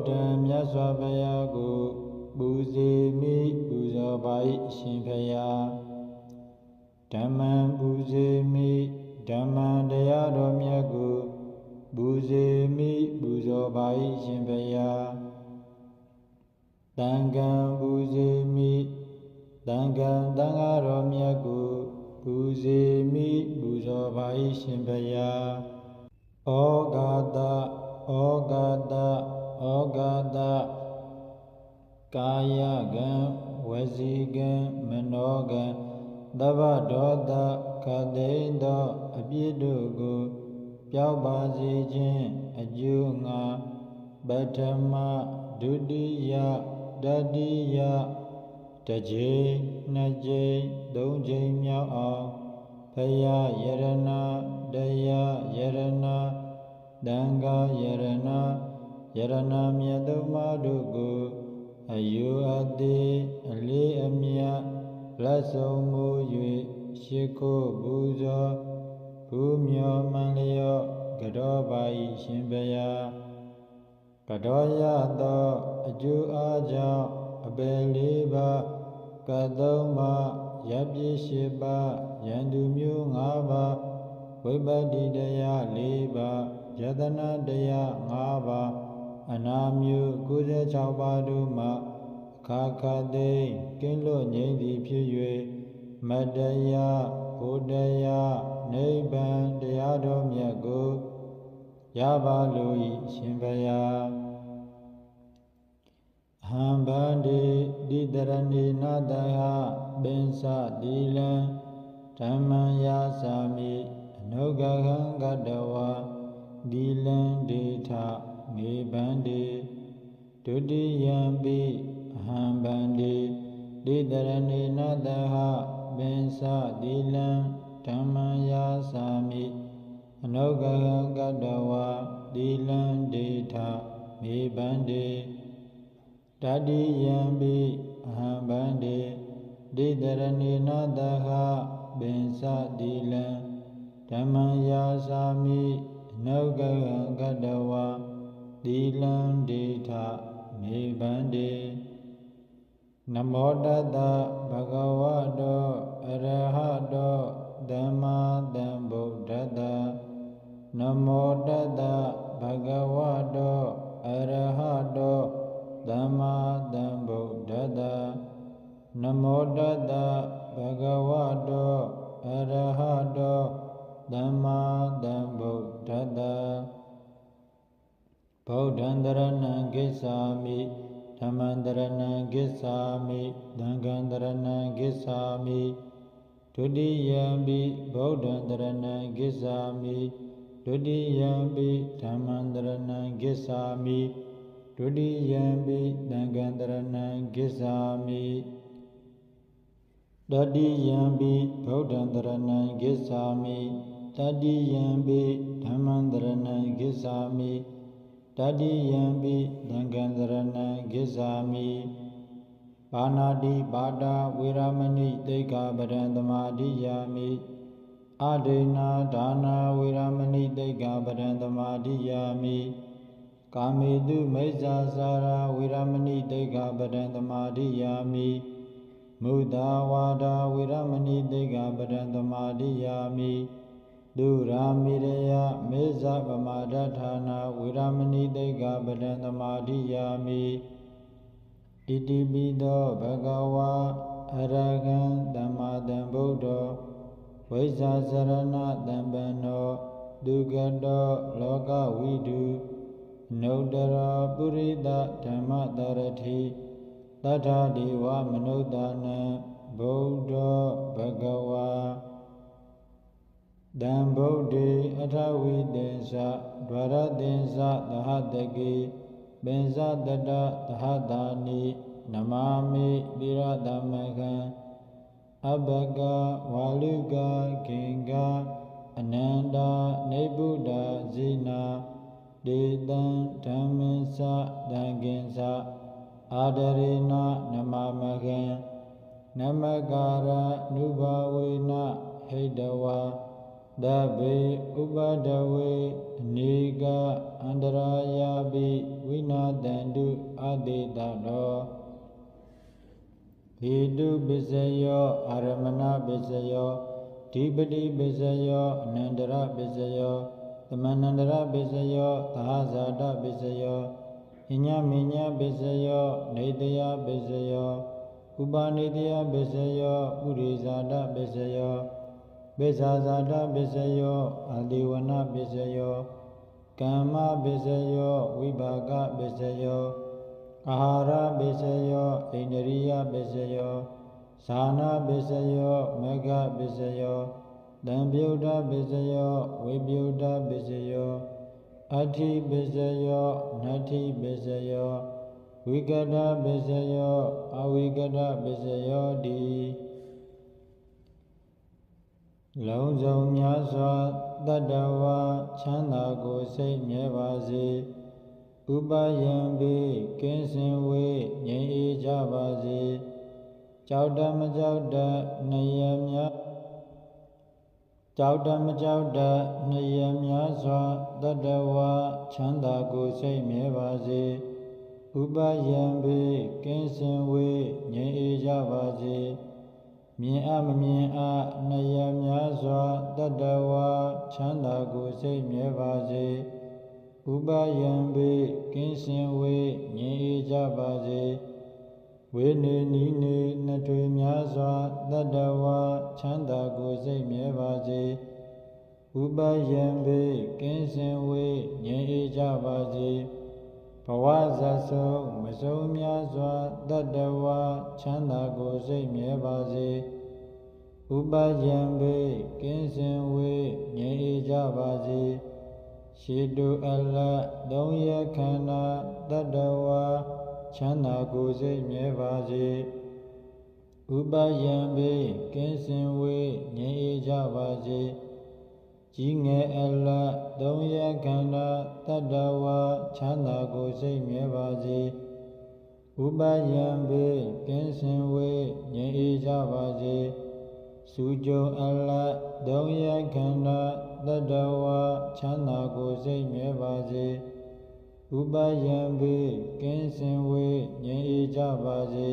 ဒ္ဓံမြတ်စွာဘုရားကိုပူဇေမိပူဇော်ပါ၏အရှင်ဘုရားဓမ္မံပူဇေမိဓမ္မံတရားတော်မြတ်ကိုပူဇေမိပူဇော်ပါ၏အရှင်ဘုရားတန်ကံပူဇေမိတန်ကံတန်ဃာတော်မြတ်ကိုပူဇေမိပူဇော်ပါ၏ရှင်ဘုရားဩဃာတဩဃာတ ဩဃာတကာယကံဝစီကံမနောကံသဗ္ဗဒောတခတိန်သောအပြစ်တို့ကိုပြောက်ပါစေခြင်းအကျိုးငါပထမဒုတိယတတိယတစ်ကြိမ်နှစ်ကြိမ်သုံးကြိမ်မြောက်အောင်ဖယားယရနာတရားယရနာတန်ခါယရနာ ယရနာမြတ်သုံးပါးတို့ကိုအယူအသေးအလေးအမြတ်လက်ဆုံးမူ၍ရှိခိုးပူဇော်ဘူမျောမှန်လျော့ကြောပါ၏ရှင်ဘုရားကတော်ရသောအကျိုးအားကြောင့်အပေလေးပါးကသုံးပါးရပ်ပြည့်ရှိပါယန္တုမျိုး၅ပါးဝိပတ္တိတရား၄ပါးယတနာတရား၅ပါး အနာမျိုး96ပါးတို့မှအခါခသိကင်းလွတ်ငြိမ့်သည်ဖြစ်၍မတရားဘုဒ္ဓယာနိဗ္ဗာန်တရားတော်မြတ်ကိုရပါလို၏ရှင်ဘုရားဟံဗန္တိတိတရဏိနတဟပင်စတိလံဓမ္မယာသာမိအနုဂဟံကတဝါဒီလံဒေထ မေဗန္တိဒုတိယံပိအဟံဗန္တိတိတရဏိနတဟပင်စတိလံဓမ္မယာသာမိအနုဂဟံကတဝါဒီလံဒေထမေဗန္တိတတိယံပိအဟံဗန္တိဒိတရဏိနတဟပင်စတိလံဓမ္မယာသာမိအနုကဟံကတဝါ သီလံဒိဋ္ဌမေဗန္တိနမောတတဘဂဝတောအရဟတောသမ္မာသမ္ဗုဒ္ဓတ္တနမောတတဘဂဝတောအရဟတောသမ္မာသမ္ဗုဒ္ဓတ္တနမောတတဘဂဝတောအရဟတောသမ္မာသမ္ဗုဒ္ဓတ္တ ဗုဒ္ဓံတရဏံကိစ္ဆာမိဓမ္မံတရဏံကိစ္ဆာမိသံဃံတရဏံကိစ္ဆာမိဒုတိယံပိဗုဒ္ဓံတရဏံကိစ္ဆာမိဒုတိယံပိဓမ္မံတရဏံကိစ္ဆာမိဒုတိယံပိသံဃံတရဏံကိစ္ဆာမိတတိယံပိဗုဒ္ဓံတရဏံကိစ္ဆာမိတတိယံပိဓမ္မံတရဏံကိစ္ဆာမိ တတိယံပိသံဃံတရဏံကိစ္ဆာမိပါဏာတိပါဒဝေရမဏိတိက္ခပဒံသမာဓိယာမိအဒိနာဒါနာဝေရမဏိတိက္ခပဒံသမာဓိယာမိကာမေတုမိစ္ဆာစာရာဝေရမဏိတိက္ခပဒံသမာဓိယာမိမုဒ္ဒဝါဒဝေရမဏိတိက္ခပဒံသမာဓိယာမိ ဒုရာမိရယမေဇဗမာဒဌာနာဝေရမဏိတိက္ခပဒံသမာဓိယာမိဣတိပိသောဘဂဝါအရဟံသမ္မာသမ္ဗုဒ္ဓောဝိဇ္ဇာစရဏတံပန္နောဒုက္ကတောလောကဝိတုနုတရာပုရိသဓမ္မတရတိတထာဒီဝမနုဿာနံဗုဒ္ဓဘဂဝါ တံဗုဒ္ဓေအထဝိတေသဒွါရတေသသဟတကေပင်စတတသဟတာနိနမာမိတိရတမခံအဘကဝါလုကခေင်္ဂအနန္တာနေဗုဒ္ဓဇိနာဒေတံဓမ္မင်္စတံကင်္စအာဒရေနနမမခံနမကာရနုဘဝေန ဟိတဝါတဗေဥပဒဝေအနေကအန္တရာယာပိဝိနာတန္တုအတေတတောဟေတုပစ္စယောအာရမဏပစ္စယောဓိပတိပစ္စယောအနန္တရပစ္စယောသမန္တရပစ္စယောသဟဇာတပစ္စယောအညမညပစ္စယောနေတယပစ္စယောဥပါနေတယပစ္စယောပုရိဇာတပစ္စယော ပိစ္ဆာဇာတပစ္စယောအာတိဝနပစ္စယောကမ္မပစ္စယောဝိပါကပစ္စယောအာဟာရပစ္စယောဣန္ဒရိယပစ္စယောဇာနာပစ္စယောမဂ္ဂပစ္စယောတံပြုတ်တပစ္စယောဝိပြုတ်တပစ္စယောအဋ္ဌိပစ္စယောနတ္ထိပစ္စယောဝိကတပစ္စယောအဝိကတပစ္စယောတိ လုံးစုံများစွာတတ္တဝါချမ်းသာကိုစိတ်မြဲပါစေဥပယံပိကင်းစင်ဝေးငြိမ်အေးကြပါစေကြောက်တမကြောက်တနှယများကြောက်တမကြောက်တနှယများစွာတတ္တဝါချမ်းသာကိုစိတ်မြဲပါစေဥပယံပိကင်းစင်ဝေးငြိမ်အေးကြပါစေ မြင်အမမြင်အနှယများစွာတတ္တဝါချမ်းသာကိုစိတ်မြဲပါစေဥပယံပိကင်းစင်ဝေးငြိမ်အေးကြပါစေဝေနေနီးနေနှစ်ထွေများစွာတတ္တဝါချမ်းသာကိုစိတ်မြဲပါစေဥပယံပိကင်းစင်ဝေးငြိမ်အေးကြပါစေဘ ဝဇတ်ဆုံးမဆုံးများစွာတတ္တဝါချမ်းသာကိုစိတ်မြဲပါစေဥပယံပိကင်းစင်ဝေးငြိမ်အေးကြပါစေရှိတုအလတ်သုံးရခန္ဓာတတ္တဝါချမ်းသာကိုယ်စိတ်မြဲပါစေဥပယံပေကင်းစင်ဝေးငြိမ်းအေးကြပါစေ ကြီးငယ်အလတ်သုံးရခန္ဓာတတ္တဝါချမ်းသာကိုယ်စိတ်မြဲပါစေဥပယံပေကင်းစင်ဝေးငြိမ်းအေးကြပါစေစုကြုံအလတ်သုံးရခန္ဓာတတ္တဝါချမ်းသာကိုယ်စိတ်မြဲပါစေဥပယံပေကင်းစင်ဝေးငြိမ်းအေးကြပါစေ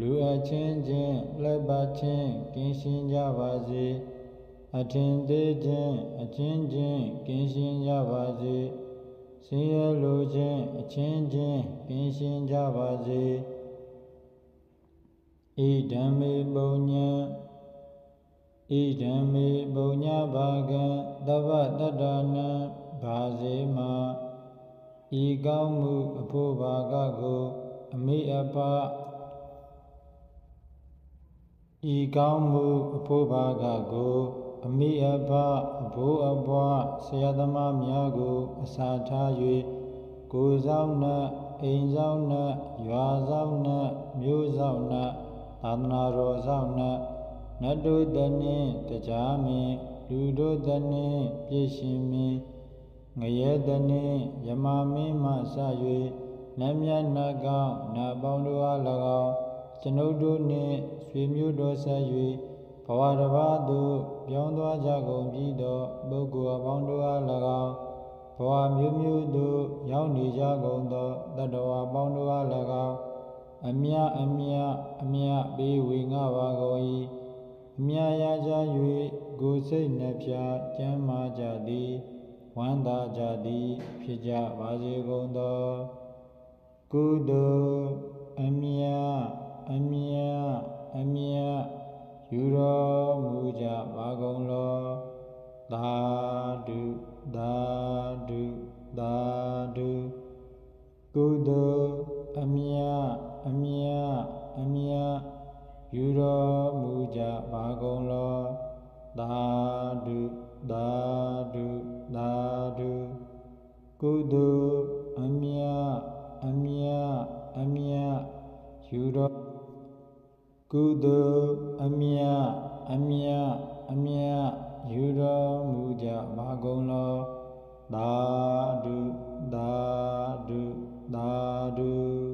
လူအချင်းချင်းလက်ပါချင်းကင်းရှင်းကြပါစေ အထင်သေးခြင်းအချင်းချင်းကင်းရှင်းကြပါစေဆင်းရဲလိုခြင်းအချင်းချင်းကင်းရှင်းကြပါစေဣဓမ္မေပုံညံဣဓမ္မေပုံညဘာကံတဗ္ဗတတ္တနံဘာစေမာဤကောင်းမှုအဖို့ဘာကကို အမိအဖဤကောင်းမှုအဖို့ဘာကကို အမိအဖအဖို့အဘွားဆရာသမားများကို အစာထား၍ကိုယ်ဆောင်နှင့်အိမ်ဆောင်နှင့်ရွာဆောင်နှင့်မြို့ဆောင်နှင့်သာသနာတော်ဆောင်နှင့်နတ်တို့တည်းနှင့်တရားမင်းလူတို့တည်းနှင့်ပြည့်ရှင်မင်းငရဲတနှင့်ယမမင်းမှစ၍နတ်မြတ်နတ်ကောင်းနတ်ပေါင်းတို့အား၎င်းကျွန်ုပ်တို့နှင့်ဆွေမျိုးတော်ဆက်၍ ဘဝတစ်ပါးသို့ပြောင်းသွားကြကုန်ပြီးသောပုဂ္ဂိုလ်အပေါင်းတို့အား၎င်းဘဝမျိုးမျိုးသို့ရောက်နေကြကုန်သောတတ္တဝါပေါင်းတို့အား၎င်းအမြအမြအမြပေးဝေငှပါကုန်၏အမြရကြ၍ကိုယ်စိတ်နှဖျားကျမ်းမာကြသည်ဝမ်းသာကြသည် ဖြစ်ကြပါစေကုန်သောကုသိုလ်အမြအမြအမြ ယူတော်မူကြပါကုန်လောသာဓုသာဓုသာဓုကုသိုလ်အမြအမြအမြယူတော်မူကြပါကုန်လောသာဓုသာဓုသာဓုကုသိုလ်အမြအမြအမြယူတော် ကုသိုလ်အမြအမြအမြယူတော်မူကြပါကုန်လောသာဓုသာဓုသာဓု